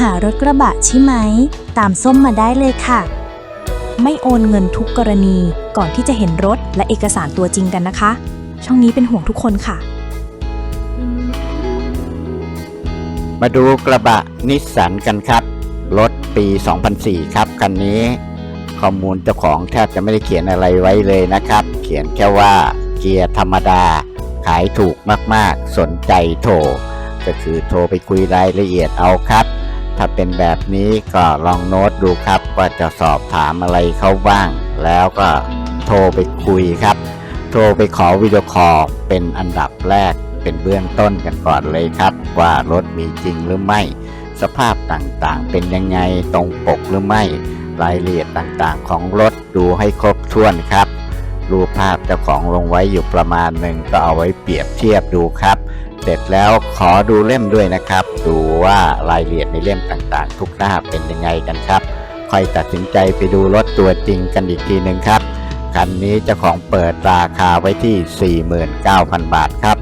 หารถกระบะใช่ไหม ตามส้มมาได้เลยค่ะ ไม่โอนเงินทุกกรณีก่อนที่จะเห็นรถและเอกสารตัวจริงกันนะคะ ช่องนี้เป็นห่วงทุกคนค่ะ มาดูกระบะนิสสันกันครับ รถปี 2004 ครับ คันนี้ ข้อมูลเจ้าของแทบจะไม่ได้เขียนอะไรไว้เลยนะครับ เขียนแค่ว่าเกียร์ธรรมดา ขายถูกมากๆ สนใจโทร ก็คือโทรไปคุยรายละเอียดเอาครับ ถ้าเป็นแบบนี้ก็ลองโน้ตดูครับ ว่าจะสอบถามอะไรเขาบ้าง แล้วก็โทรไปคุยครับ โทรไปขอวิดีโอคอลเป็นอันดับแรกเป็นเบื้องต้นกันก่อนเลยครับ ว่ารถมีจริงหรือไม่ สภาพต่างๆ เป็นยังไงตรงปกหรือไม่ รายละเอียดต่างๆ ของรถดูให้ครบถ้วนครับรูปภาพเจ้าของลงไว้อยู่ประมาณหนึ่งก็เอาไว้เปรียบเทียบดูครับ เสร็จแล้วขอดูเล่มด้วยนะครับ ดูว่ารายละเอียดในเล่มต่างๆ ทุกหน้าเป็นยังไงกันครับค่อยตัดสินใจไปดูรถตัวจริงกันอีกทีหนึ่งครับคันนี้เจ้าของเปิดราคาไว้ที่ 49,000 บาทครับ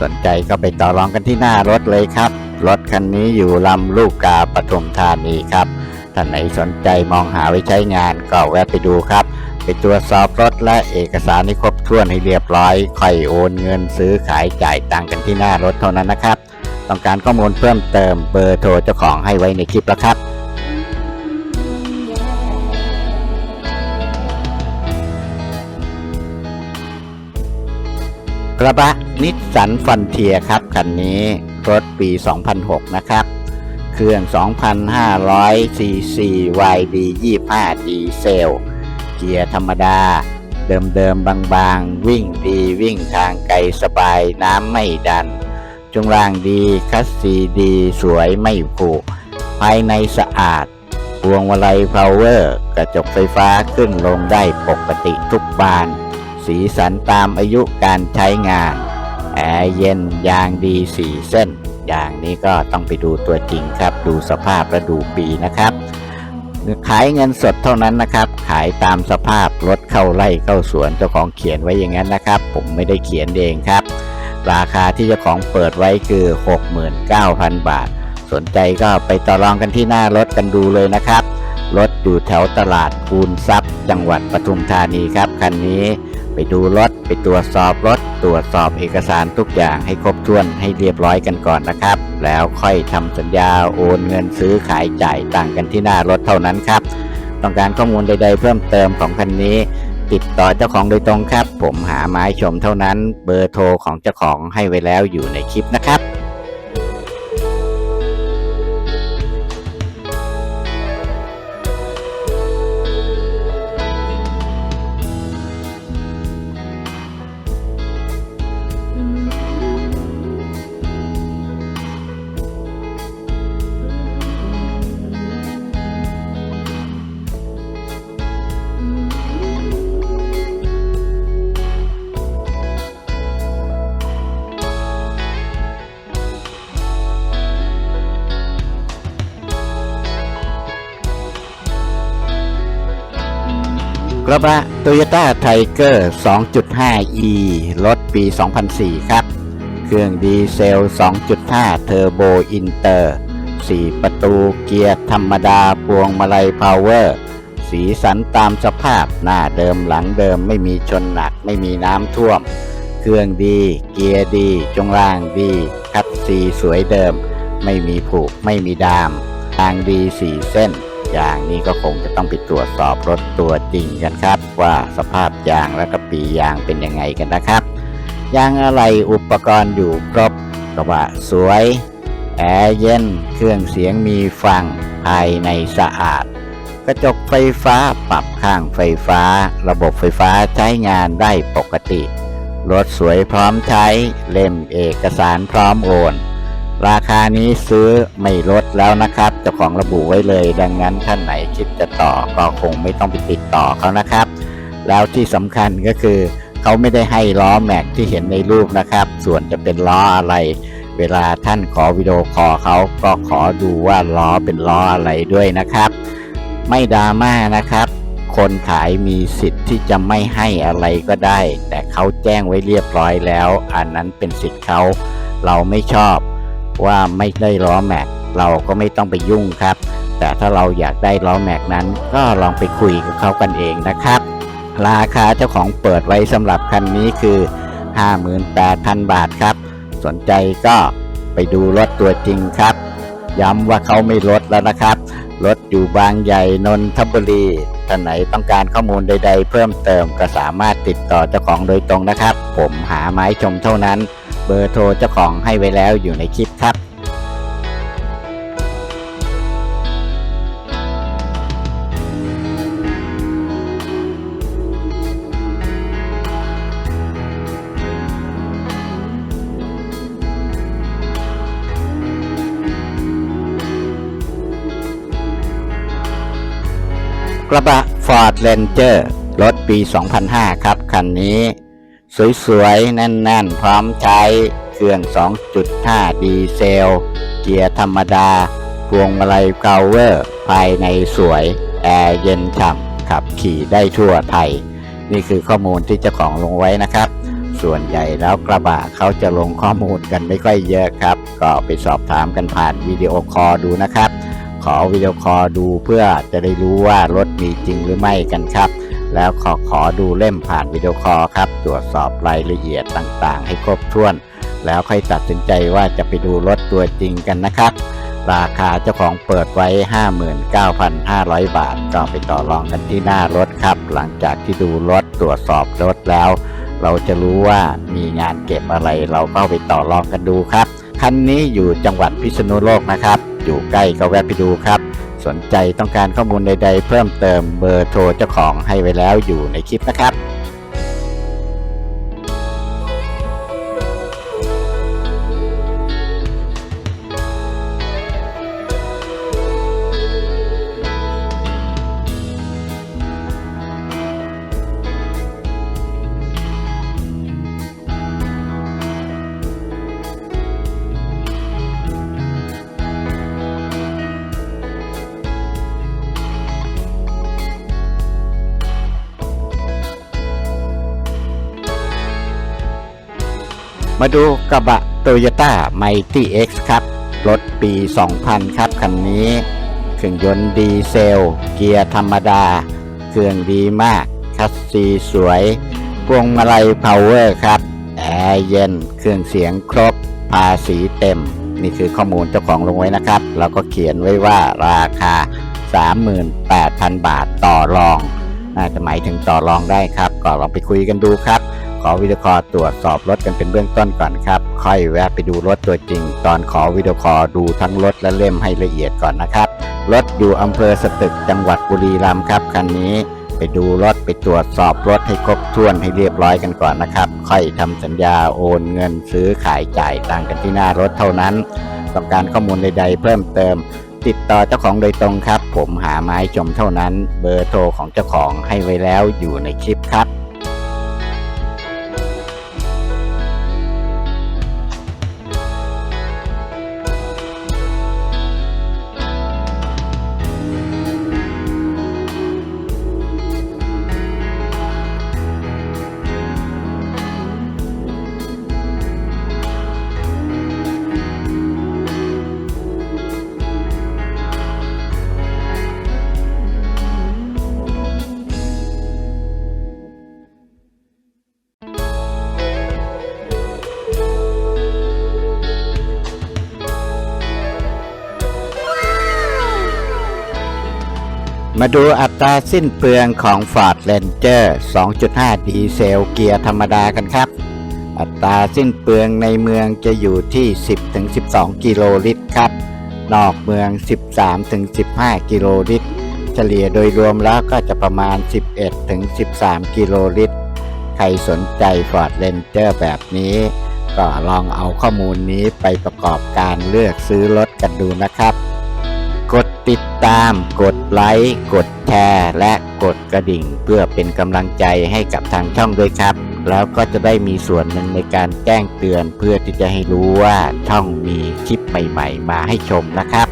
สนใจก็ไปต่อรองกันที่หน้ารถเลยครับ รถคันนี้อยู่ลำลูกกาปทุมธานีครับท่านไหนสนใจมองหาไว้ใช้งานก็แวะไปดูครับ ไปตรวจสอบรถและเอกสารให้ครบถ้วนให้เรียบร้อยค่อยโอนเงินซื้อขายจ่ายตังกันที่หน้ารถเท่านั้นนะครับ ต้องการข้อมูลเพิ่มเติมเบอร์โทรเจ้าของให้ไว้ในคลิปแล้วครับกระบะนิสสันฟันเทียครับคันนี้รถปี 2006 นะครับ เครื่อง 2,500ซีซี YD 25 ดีเซล กียร์ธรรมดา เดิมๆบางๆ วิ่งดีวิ่งทางไกลสบายน้ำไม่ดันจงล่างดีคัสซีดีสวยไม่ผุภายในสะอาดพวงมาลัยพาวเวอร์กระจกไฟฟ้าขึ้นลงได้ปกติทุกบาน สีสันตามอายุการใช้งาน แอร์เย็นยางดีสีเส้น อย่างนี้ก็ต้องไปดูตัวจริงครับ ดูสภาพและดูปีนะครับ ขายเงินสดเท่านั้นนะครับายตามสภาพรถเข้าไร่เข้าสวนเจ้าของเขียนไว้อย่างนั้นนะครับ ผมไม่ได้เขียนเองครับ ราคาที่เจ้าของเปิดไว้คือ 69,000 บาท สนใจก็ไปต่อรองกันที่หน้ารถกันดูเลยนะครับรถอยู่แถวตลาดคูนทรัพย์ จังหวัดปทุมธานีครับคันนี้ไปดูรถไปตรวจสอบรถ ตรวจสอบเอกสารทุกอย่างให้ครบถ้วนให้เรียบร้อยกันก่อนนะครับ แล้วค่อยทำสัญญาโอนเงินซื้อขายจ่ายต่างกันที่หน้ารถเท่านั้นครับ ต้องการข้อมูลใด ๆ เพิ่มเติมของคันนี้ ติดต่อเจ้าของโดยตรงครับ ผมหาไม้ชมเท่านั้น เบอร์โทรของเจ้าของให้ไว้แล้วอยู่ในคลิปนะครับ กระบะ Toyota Tiger 2.5e รถปี 2004 ครับ เครื่องดีเซล 2.5 เทอร์โบอินเตอร์ 4 ประตูเกียร์ธรรมดาพวงมาลัยพาวเวอร์ สีสันตามสภาพหน้าเดิมหลังเดิมไม่มีชนหนักไม่มีน้ำท่วม เครื่องดี เกียร์ดี จงล่างดี คัดสีสวยเดิม ไม่มีผุไม่มีดาม ทางดีสี่เส้น ย่างนี้ก็คงจะต้องไปตรวจสอบรถตัวจริงกันครับ ว่าสภาพยางและก็ปียางเป็นยังไงกันนะครับ ยางอะไรอุปกรณ์อยู่ครบกระบะสวยแอร์เย็นเครื่องเสียงมีฟังภายในสะอาด กระจกไฟฟ้าปรับข้างไฟฟ้า ระบบไฟฟ้าใช้งานได้ปกติรถสวยพร้อมใช้เล่มเอกสารพร้อมโอน ราคานี้ซื้อไม่ลดแล้วนะครับเจ้าของระบุไว้เลย ดังนั้นท่านไหนคิดจะต่อก็คงไม่ต้องไปติดต่อเขานะครับ แล้วที่สำคัญก็คือ เขาไม่ได้ให้ล้อแม็กที่เห็นในรูปนะครับ ส่วนจะเป็นล้ออะไร เวลาท่านขอวิดีโอคอลเขาก็ขอดูว่าล้อเป็นล้ออะไรด้วยนะครับ ไม่ดราม่านะครับ คนขายมีสิทธิ์ที่จะไม่ให้อะไรก็ได้ แต่เขาแจ้งไว้เรียบร้อยแล้ว อันนั้นเป็นสิทธิ์เขาเราไม่ชอบ ว่าไม่ได้ล้อแม็กเราก็ไม่ต้องไปยุ่งครับ แต่ถ้าเราอยากได้ล้อแม็กนั้น ก็ลองไปคุยกับเขากันเองนะครับ ราคาเจ้าของเปิดไว้สำหรับคันนี้คือ 58,000 บาทครับ สนใจก็ไปดูรถตัวจริงครับ ย้ำว่าเขาไม่ลดแล้วนะครับรถอยู่บางใหญ่นนทบุรีท่านไหนต้องการข้อมูลใด ๆ เพิ่มเติมก็สามารถติดต่อเจ้าของโดยตรงนะครับ ผมหาไม้ชมเท่านั้น เบอร์โทรเจ้าของให้ไว้แล้วอยู่ในคลิปครับกระบะ Ford Ranger รถปี 2005 ครับ คันนี้ สวยๆ แน่นๆ พร้อมใช้เครื่อง 2.5 ดีเซล เกียร์ธรรมดา พวงมาลัยเพาเวอร์ ภายในสวย แอร์เย็นฉ่ำ ขับขี่ได้ทั่วไทย นี่คือข้อมูลที่เจ้าของลงไว้นะครับ ส่วนใหญ่แล้วกระบะเขาจะลงข้อมูลกันไม่ค่อยเยอะครับ ก็ไปสอบถามกันผ่านวิดีโอคอลดูนะครับ ขอวิดีโอคอลดูเพื่อจะได้รู้ว่ารถมีจริงหรือไม่กันครับ แล้วขอขอดูเล่มผ่านวิดีโอคอลครับ ตรวจสอบรายละเอียดต่างๆ ให้ครบถ้วน แล้วค่อยตัดสินใจว่าจะไปดูรถตัวจริงกันนะครับ ราคาเจ้าของเปิดไว้ 59,500 บาท ก็ไปต่อรองกันที่หน้ารถครับ หลังจากที่ดูรถตรวจสอบรถแล้ว เราจะรู้ว่ามีงานเก็บอะไรเราก็ไปต่อรองกันดูครับ คันนี้อยู่จังหวัดพิษณุโลกนะครับ อยู่ใกล้ก็แวะไปดูครับ สนใจต้องการข้อมูลใด ๆ เพิ่มเติมเบอร์โทรเจ้าของให้ไว้แล้วอยู่ในคลิปนะครับ มาดูกระบะ Toyota Mighty X ครับ รถปี 2000 ครับ คันนี้ เครื่องยนต์ดีเซล เกียร์ธรรมดา เครื่องดีมาก คัสซีสวยพวงมาลัยพาวเวอร์ครับ แอร์เย็น เครื่องเสียงครบ ภาษีเต็ม นี่คือข้อมูลเจ้าของลงไว้นะครับ แล้วก็เขียนไว้ว่าราคา 38,000 บาทต่อรองน่าจะหมายถึงต่อรองได้ครับ ก็ลองไปคุยกันดูครับ ขอวิดีโอคอลตรวจสอบรถกันเป็นเบื้องต้นก่อนครับ ค่อยแวะไปดูรถตัวจริง ตอนขอวิดีโอคอลดูทั้งรถและเล่มให้ละเอียดก่อนนะครับ รถอยู่อำเภอสตึกจังหวัดบุรีรัมย์ครับคันนี้ ไปดูรถไปตรวจสอบรถให้ครบถ้วนให้เรียบร้อยกันก่อนนะครับ ค่อยทำสัญญาโอนเงินซื้อขายจ่ายตังกันที่หน้ารถเท่านั้นต้องการข้อมูลใด ๆ เพิ่มเติม ติดต่อเจ้าของโดยตรงครับ ผมหาไม้ชมเท่านั้น เบอร์โทรของเจ้าของให้ไว้แล้วอยู่ในคลิปครับ มาดูอัตราสิ้นเปลืองของ Ford Ranger 2.5 ดีเซลเกียร์ธรรมดากันครับ อัตราสิ้นเปลืองในเมืองจะอยู่ที่ 10-12 กิโลลิตรครับ นอกเมือง 13-15 กิโลลิตร เฉลี่ยโดยรวมแล้วก็จะประมาณ 11-13 กิโลลิตร ใครสนใจ Ford Ranger แบบนี้ ก็ลองเอาข้อมูลนี้ไปประกอบการเลือกซื้อรถกันดูนะครับ ติดตามกดไลค์กดแชร์และกดกระดิ่ง เพื่อเป็นกำลังใจให้กับทางช่องด้วยครับ แล้วก็จะได้มีส่วนหนึ่งในการแจ้งเตือนเพื่อที่จะให้รู้ว่าช่องมีคลิปใหม่ ๆ มาให้ชมนะครับ